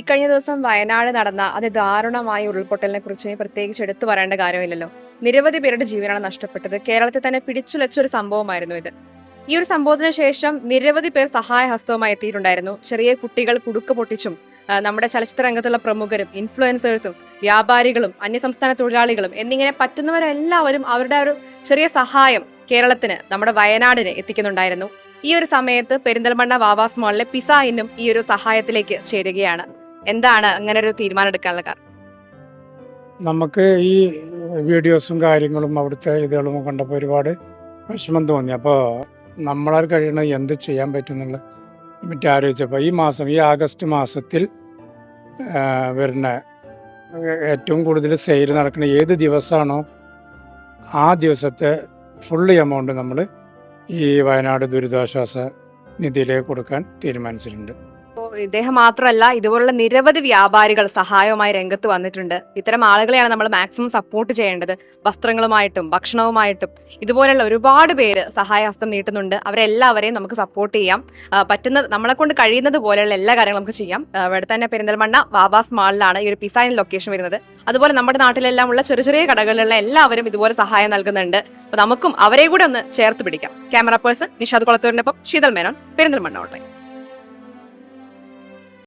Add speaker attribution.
Speaker 1: ഇക്കഴിഞ്ഞ ദിവസം വയനാട് നടന്ന അതിദാരുണമായ ഉരുൾപൊട്ടലിനെ കുറിച്ച് പ്രത്യേകിച്ച് എടുത്തു പറയേണ്ട കാര്യമില്ലല്ലോ. നിരവധി പേരുടെ ജീവനാണ് നഷ്ടപ്പെട്ടത്. കേരളത്തിൽ തന്നെ പിടിച്ചുലച്ച ഒരു സംഭവമായിരുന്നു ഇത്. ഈ ഒരു സംഭവത്തിന് ശേഷം നിരവധി പേർ സഹായഹസ്തവുമായി എത്തിയിട്ടുണ്ടായിരുന്നു. ചെറിയ കുട്ടികൾ കുടുക്ക് പൊട്ടിച്ചും നമ്മുടെ ചലച്ചിത്ര രംഗത്തുള്ള പ്രമുഖരും ഇൻഫ്ലുവൻസേഴ്സും വ്യാപാരികളും അന്യസംസ്ഥാന തൊഴിലാളികളും എന്നിങ്ങനെ പറ്റുന്നവരെല്ലാവരും അവരുടെ ഒരു ചെറിയ സഹായം കേരളത്തിന് നമ്മുടെ വയനാടിന് എത്തിക്കുന്നുണ്ടായിരുന്നു. ഈ ഒരു സമയത്ത് പെരിന്തൽമണ്ണ വാവാസ് മോളിലെ പിസ ഇന്നും ഈ ഒരു സഹായത്തിലേക്ക് ചേരുകയാണ്. എന്താണ് അങ്ങനെ ഒരു തീരുമാനം എടുക്കാനുള്ള കാരണം?
Speaker 2: നമുക്ക് ഈ വീഡിയോസും കാര്യങ്ങളും അവിടുത്തെ ഇതുകളും കണ്ടപ്പോൾ ഒരുപാട് വിഷമം തോന്നി. അപ്പോൾ നമ്മളാൽ കഴിയണ എന്ത് ചെയ്യാൻ പറ്റുന്നുള്ള മറ്റേ ആലോചിച്ചപ്പോൾ ഈ മാസം ഈ ആഗസ്റ്റ് മാസത്തിൽ വരുന്ന ഏറ്റവും കൂടുതൽ സെയിൽ നടക്കുന്ന ഏത് ദിവസമാണോ ആ ദിവസത്തെ ഫുള്ള് എമൗണ്ട് നമ്മൾ ഈ വയനാട് ദുരിതാശ്വാസ നിധിയിലേക്ക് കൊടുക്കാൻ തീരുമാനിച്ചിട്ടുണ്ട്.
Speaker 1: ഇദ്ദേഹം മാത്രമല്ല ഇതുപോലുള്ള നിരവധി വ്യാപാരികൾ സഹായവുമായി രംഗത്ത് വന്നിട്ടുണ്ട്. ഇത്തരം ആളുകളെയാണ് നമ്മൾ മാക്സിമം സപ്പോർട്ട് ചെയ്യേണ്ടത്. വസ്ത്രങ്ങളുമായിട്ടും ഭക്ഷണവുമായിട്ടും. ഇതുപോലുള്ള ഒരുപാട് പേര് സഹായഹസ്തം നീട്ടുന്നുണ്ട്. അവരെല്ലാവരെയും നമുക്ക് സപ്പോർട്ട് ചെയ്യാം. പറ്റുന്ന നമ്മളെ കൊണ്ട് കഴിയുന്നത് പോലെയുള്ള എല്ലാ കാര്യങ്ങളും നമുക്ക് ചെയ്യാം. ഇവിടെ തന്നെ പെരിന്തൽമണ്ണ വാബാസ് മാളിലാണ് ഈ ഒരു പിസൈൻ ലൊക്കേഷൻ വരുന്നത്. അതുപോലെ നമ്മുടെ നാട്ടിലെല്ലാം ഉള്ള ചെറിയ ചെറിയ കടകളിലുള്ള എല്ലാവരും ഇതുപോലെ സഹായം നൽകുന്നുണ്ട്. അപ്പൊ നമുക്കും അവരെ കൂടെ ഒന്ന് ചേർത്ത് പിടിക്കാം. ക്യാമറ പേഴ്സൺ നിഷാദ് കുളത്തൂരിനൊപ്പം ശീതൽ മേനോൻ പെരിന്തൽമണ്ണ ഓൺലൈൻ